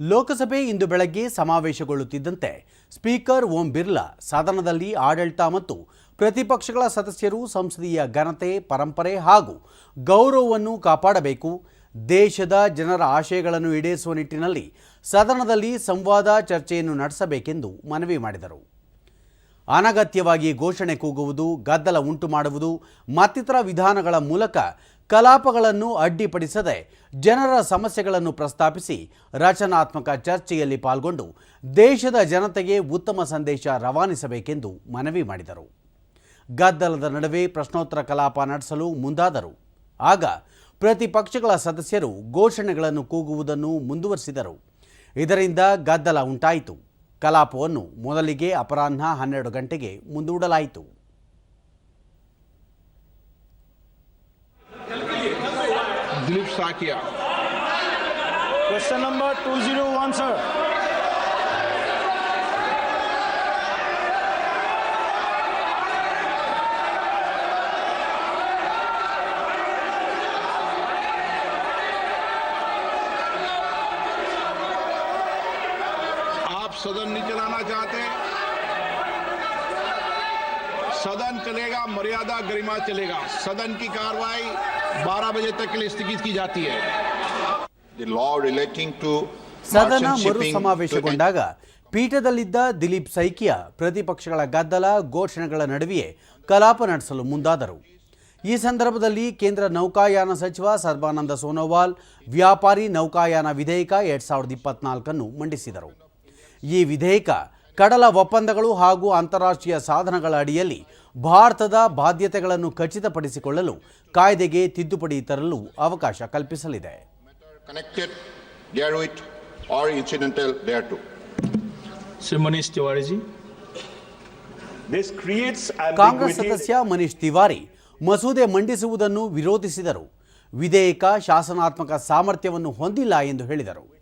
ಲೋಕಸಭೆ ಇಂದು ಬೆಳಗ್ಗೆ ಸಮಾವೇಶಗೊಳ್ಳುತ್ತಿದ್ದಂತೆ ಸ್ಪೀಕರ್ ಓಂ ಬಿರ್ಲಾ, ಸದನದಲ್ಲಿ ಆಡಳಿತ ಮತ್ತು ಪ್ರತಿಪಕ್ಷಗಳ ಸದಸ್ಯರು ಸಂಸದೀಯ ಘನತೆ, ಪರಂಪರೆ ಹಾಗೂ ಗೌರವವನ್ನು ಕಾಪಾಡಬೇಕು. ದೇಶದ ಜನರ ಆಶಯಗಳನ್ನು ಈಡೇರಿಸುವ ನಿಟ್ಟಿನಲ್ಲಿ ಸದನದಲ್ಲಿ ಸಂವಾದ ಚರ್ಚೆಯನ್ನು ನಡೆಸಬೇಕೆಂದು ಮನವಿ ಮಾಡಿದರು. ಅನಗತ್ಯವಾಗಿ ಘೋಷಣೆ ಕೂಗುವುದು, ಗದ್ದಲ ಉಂಟು ಮಾಡುವುದು ಮತ್ತಿತರ ವಿಧಾನಗಳ ಮೂಲಕ ಕಲಾಪಗಳನ್ನು ಅಡ್ಡಿಪಡಿಸದೆ ಜನರ ಸಮಸ್ಯೆಗಳನ್ನು ಪ್ರಸ್ತಾಪಿಸಿ ರಚನಾತ್ಮಕ ಚರ್ಚೆಯಲ್ಲಿ ಪಾಲ್ಗೊಂಡು ದೇಶದ ಜನತೆಗೆ ಉತ್ತಮ ಸಂದೇಶ ರವಾನಿಸಬೇಕೆಂದು ಮನವಿ ಮಾಡಿದರು. ಗದ್ದಲದ ನಡುವೆ ಪ್ರಶ್ನೋತ್ತರ ಕಲಾಪ ನಡೆಸಲು ಮುಂದಾದರು. ಆಗ ಪ್ರತಿಪಕ್ಷಗಳ ಸದಸ್ಯರು ಘೋಷಣೆಗಳನ್ನು ಕೂಗುವುದನ್ನು ಮುಂದುವರಿಸಿದರು. ಇದರಿಂದ ಗದ್ದಲ ಉಂಟಾಯಿತು. ಕಲಾಪವನ್ನು ಮೊದಲಿಗೆ ಅಪರಾಹ್ನ ಹನ್ನೆರಡು ಗಂಟೆಗೆ ಮುಂದೂಡಲಾಯಿತು. गुस्सा किया क्वेश्चन नंबर 201 सर आप सदन नहीं चलाना चाहते। हैं सदन चलेगा मर्यादा गरिमा चलेगा सदन की कार्रवाई 12 बजे तक के लिए स्थगित की जाती है the law relating to ಸದನ merchant ಮರು shipping to ಸಮಾವೇಶಗೊಂಡಾಗ ಪೀಠದಲ್ಲಿದ್ದ ದಿಲೀಪ್ ಸೈಕಿಯಾ ಪ್ರತಿಪಕ್ಷಗಳ ಗದ್ದಲ ಘೋಷಣೆಗಳ ನಡುವೆಯೇ ಕಲಾಪ ನಡೆಸಲು ಮುಂದಾದರು ಈ ಸಂದರ್ಭದಲ್ಲಿ ಕೇಂದ್ರ ನೌಕಾಯಾನ ಸಚಿವ ಸರ್ಬಾನಂದ ಸೋನೋವಾಲ್ ವ್ಯಾಪಾರಿ ನೌಕಾಯಾನ ವಿಧೇಯಕ ಎರಡ್ ಸಾವಿರದ ಇಪ್ಪತ್ನಾಲ್ಕನ್ನು ಮಂಡಿಸಿದರು ಈ ವಿಧೇಯಕ ಕಡಲ ಒಪ್ಪಂದಗಳು ಹಾಗೂ ಅಂತಾರಾಷ್ಟ್ರೀಯ ಸಾಧನಗಳ ಅಡಿಯಲ್ಲಿ ಭಾರತದ ಬಾಧ್ಯತೆಗಳನ್ನು ಖಚಿತಪಡಿಸಿಕೊಳ್ಳಲು ಕಾಯ್ದೆಗೆ ತಿದ್ದುಪಡಿ ತರಲು ಅವಕಾಶ ಕಲ್ಪಿಸಲಿದೆ. ಕಾಂಗ್ರೆಸ್ ಸದಸ್ಯ ಮನೀಶ್ ತಿವಾರಿ ಮಸೂದೆ ಮಂಡಿಸುವುದನ್ನು ವಿರೋಧಿಸಿದರು. ವಿಧೇಯಕ ಶಾಸನಾತ್ಮಕ ಸಾಮರ್ಥ್ಯವನ್ನು ಹೊಂದಿಲ್ಲ ಎಂದು ಹೇಳಿದರು.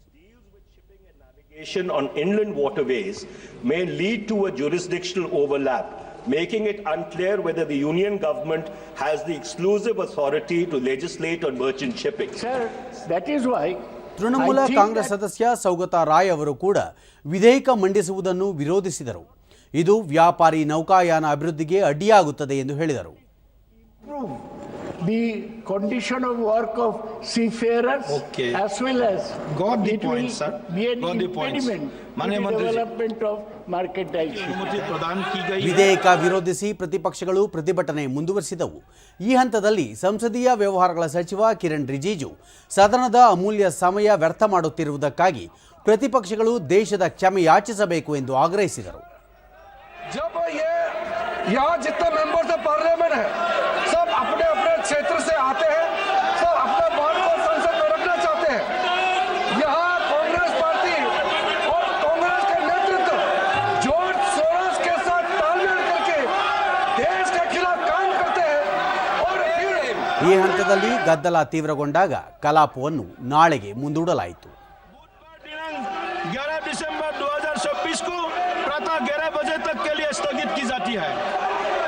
On inland waterways may lead to a jurisdictional overlap, making it unclear whether the union government has the exclusive authority to legislate on merchant shipping. Sir, that is why. Trinamool Congress ಸದಸ್ಯ ಸೌಗತಾ ರಾಯ್ ಅವರು ಕೂಡ ವಿಧೇಯಕ ಮಂಡಿಸುವುದನ್ನು ವಿರೋಧಿಸಿದರು ಇದು ವ್ಯಾಪಾರಿ ನೌಕಾಯಾನ ಅಭಿವೃದ್ಧಿಗೆ ಅಡ್ಡಿಯಾಗುತ್ತದೆ ಎಂದು ಹೇಳಿದರು the condition of work of seafarers okay. as well as got the point sir. Got the point ವಿಧೇಯಕ ವಿರೋಧಿಸಿ ಪ್ರತಿಪಕ್ಷಗಳು ಪ್ರತಿಭಟನೆ ಮುಂದುವರಿಸಿದವು. ಈ ಹಂತದಲ್ಲಿ ಸಂಸದೀಯ ವ್ಯವಹಾರಗಳ ಸಚಿವ ಕಿರಣ್ ರಿಜಿಜು ಸದನದ ಅಮೂಲ್ಯ ಸಮಯ ವ್ಯರ್ಥ ಮಾಡುತ್ತಿರುವುದಕ್ಕಾಗಿ ಪ್ರತಿಪಕ್ಷಗಳು ದೇಶದ ಕ್ಷಮೆಯಾಚಿಸಬೇಕು ಎಂದು ಆಗ್ರಹಿಸಿದರು. ಈ ಹಂತದಲ್ಲಿ ಗದ್ದಲ ತೀವ್ರಗೊಂಡಾಗ ಕಲಾಪವನ್ನು ನಾಳೆಗೆ ಮುಂದೂಡಲಾಯಿತು दिनांक 11 दिसंबर 2026 को प्रातः 11 बजे तक के लिए स्थगित की जाती है